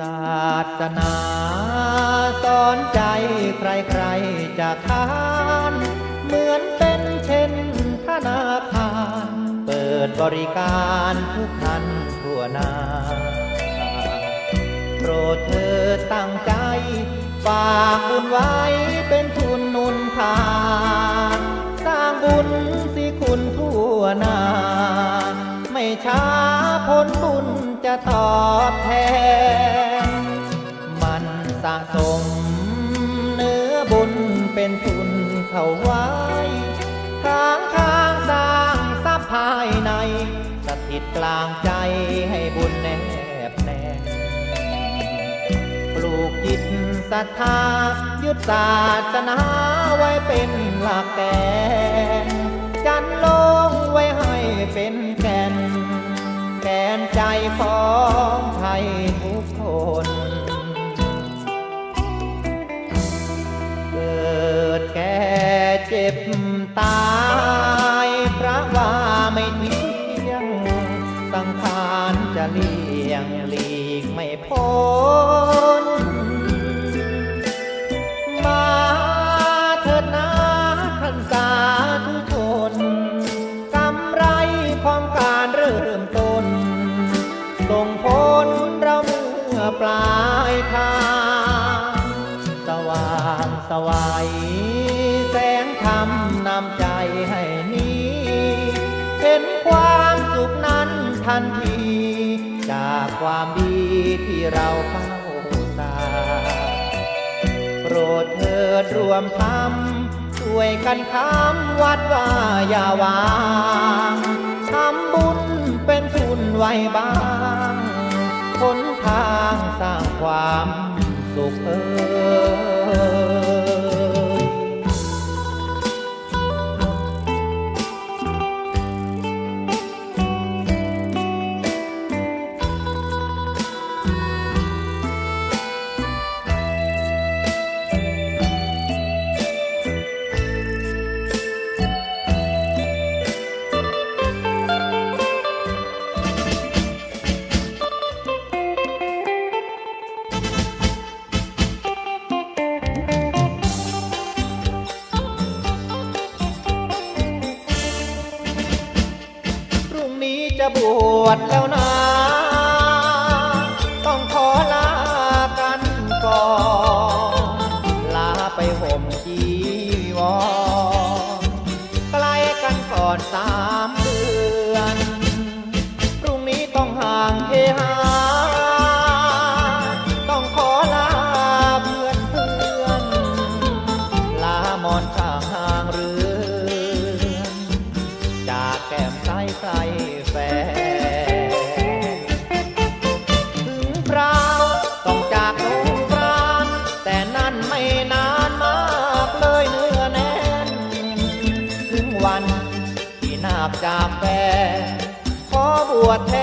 ศาสนาสอนใจใครๆจะทาน เหมือนเป็นเช่นธนาคารเปิดบริการทุกท่านทั่วหน้าโปรดเธอตั้งใจ ฝากบุญไว้เป็นทุนนุนทานสร้างบุญสิคุณทั่วหน้าไม่ช้าผลบุญจะตอบแทน เป็นทุนเข้าไว้ทางทางสร้างทรัพย์ภายใน สถิตกลางใจให้บุญแนบแน่ปลูกจิตศรัทธายึดศาสนาไว้เป็นหลักแกนจันลงไว้ให้เป็นแกนแกนใจของไทย บตายพระว่าไม่เที่ยง สังขารจะเลี่ยงหลีกไม่พ้น มาเถิดนะท่านสาธุชนกำไรของการเริ่มต้นส่งผลเราเมื่อปลายทาง สุขนั้นทันที จากความดีที่เราเข้าสาโปรดเถิดรวมทำช่วยกันคำวัดว่าอย่าวางทำบุญเป็นทุนไว้บ้างหนทางสร้างความสุขเอ่ย บวชแล้วนะ ต้องขอลากันก่อนลาไปห่มจีวรใกล้กันก่อนสามเดือน พรุ่งนี้ต้องห่างเฮหาต้องขอลาเพื่อนเพื่อนลามอนข้าาคจากแฟนขอบวชแท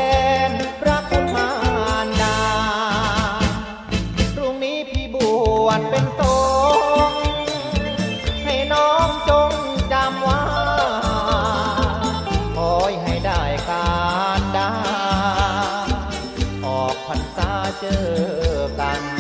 นพระคุณมารดาพรุ่งนี้พี่บวชเป็นสงฆ์ให้น้องจงจำไว่าขอให้ได้การดา ออกพรรษาเจอกัน